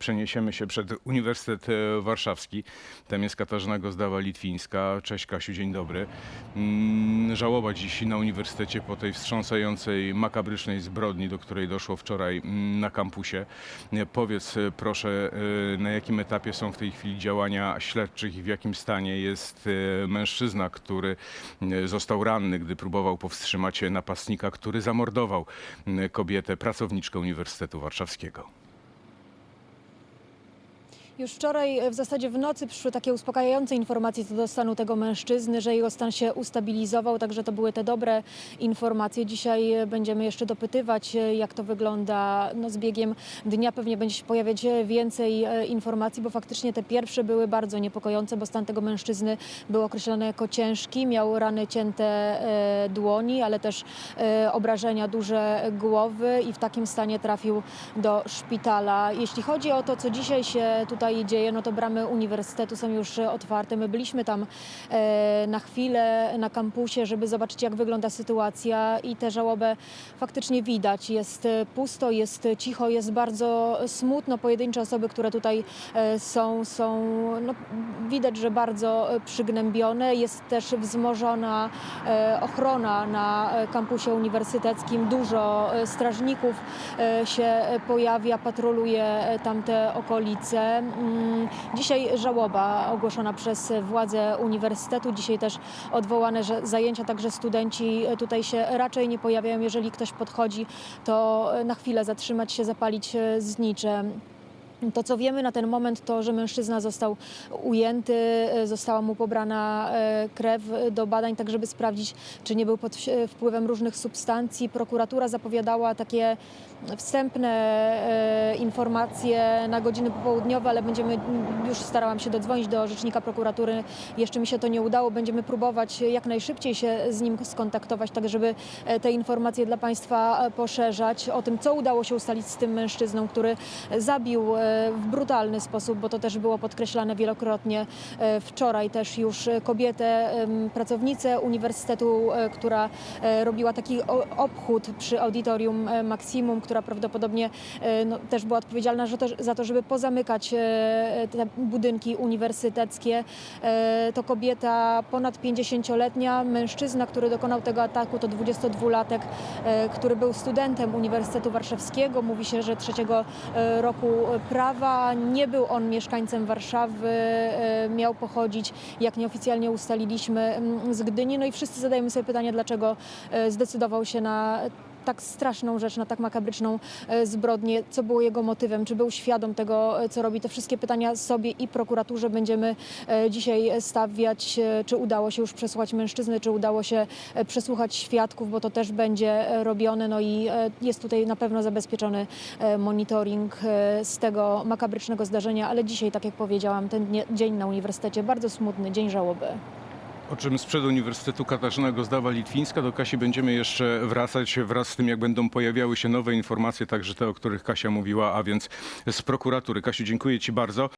Przeniesiemy się przed Uniwersytet e, Warszawski. Tam jest Katarzyna Gozdawa-Litwińska. Cześć Kasiu, dzień dobry. Mm, Żałoba dziś na uniwersytecie po tej wstrząsającej, makabrycznej zbrodni, do której doszło wczoraj mm, na kampusie. E, Powiedz e, proszę, na jakim etapie są w tej chwili działania śledczych i w jakim stanie jest mężczyzna, który został ranny, gdy próbował powstrzymać napastnika, który zamordował kobietę, pracowniczkę Uniwersytetu Warszawskiego. Już wczoraj, e, w zasadzie w nocy, przyszły takie uspokajające informacje co do stanu tego mężczyzny, że jego stan się ustabilizował, także to były te dobre informacje. Dzisiaj e, będziemy jeszcze dopytywać, e, jak to wygląda. No, z biegiem dnia pewnie będzie się pojawiać więcej informacji, bo faktycznie te pierwsze były bardzo niepokojące, bo stan tego mężczyzny był określony jako ciężki. Miał rany cięte dłoni, ale też obrażenia duże głowy i w takim stanie trafił do szpitala. Jeśli chodzi o to, co dzisiaj się tutaj dzieje, no to bramy uniwersytetu są już e, otwarte. My byliśmy tam e, na chwilę na kampusie, żeby zobaczyć, jak wygląda sytuacja i tę żałobę faktycznie widać. Jest e, pusto, jest cicho, jest bardzo smutno. Pojedyncze osoby, które tutaj są, są no, widać, że bardzo przygnębione. Jest też wzmożona ochrona na kampusie uniwersyteckim. Dużo strażników się pojawia, patroluje tamte okolice. Mm, Dzisiaj żałoba ogłoszona przez władze uniwersytetu. Dzisiaj też odwołane zajęcia, także studenci tutaj się raczej nie pojawiają. Jeżeli ktoś podchodzi, to na chwilę zatrzymać się, zapalić e, znicze. To, co wiemy na ten moment, to, że mężczyzna został ujęty, e, została mu pobrana e, krew do badań, tak żeby sprawdzić, czy nie był pod wpływem różnych substancji. Prokuratura zapowiadała takie wstępne e, informacje na godziny popołudniowe, ale będziemy, już starałam się dodzwonić do rzecznika prokuratury, jeszcze mi się to nie udało. Będziemy próbować jak najszybciej się z nim skontaktować, tak żeby te informacje dla Państwa poszerzać o tym, co udało się ustalić z tym mężczyzną, który zabił w brutalny sposób, bo to też było podkreślane wielokrotnie e, wczoraj też już e, kobietę, pracownicę uniwersytetu, e, która robiła taki obchód przy audytorium Maksimum, która prawdopodobnie no, też była odpowiedzialna za to, żeby pozamykać te budynki uniwersyteckie. To kobieta ponad 50-letnia, mężczyzna, który dokonał tego ataku, to 22-latek, e, który był studentem Uniwersytetu Warszawskiego. Mówi się, że trzeciego roku prawa. Nie był on mieszkańcem Warszawy, e, miał pochodzić, jak nieoficjalnie ustaliliśmy, mm, z Gdyni. No i wszyscy zadajemy sobie pytanie, dlaczego e, zdecydował się na tak straszną rzecz, na tak makabryczną e, zbrodnię, co było jego motywem, czy był świadom tego, e, co robi. Te wszystkie pytania sobie i prokuraturze będziemy e, dzisiaj stawiać, czy udało się już przesłuchać mężczyznę, czy udało się przesłuchać świadków, bo to też będzie robione. No i jest tutaj na pewno zabezpieczony monitoring z tego makabrycznego zdarzenia, ale dzisiaj, tak jak powiedziałam, ten dzień na uniwersytecie bardzo smutny, dzień żałoby. O czym sprzed Uniwersytetu Katarzyna Gozdawa-Litwińska. Do Kasi będziemy jeszcze wracać wraz z tym, jak będą pojawiały się nowe informacje, także te, o których Kasia mówiła, a więc z prokuratury. Kasiu, dziękuję Ci bardzo.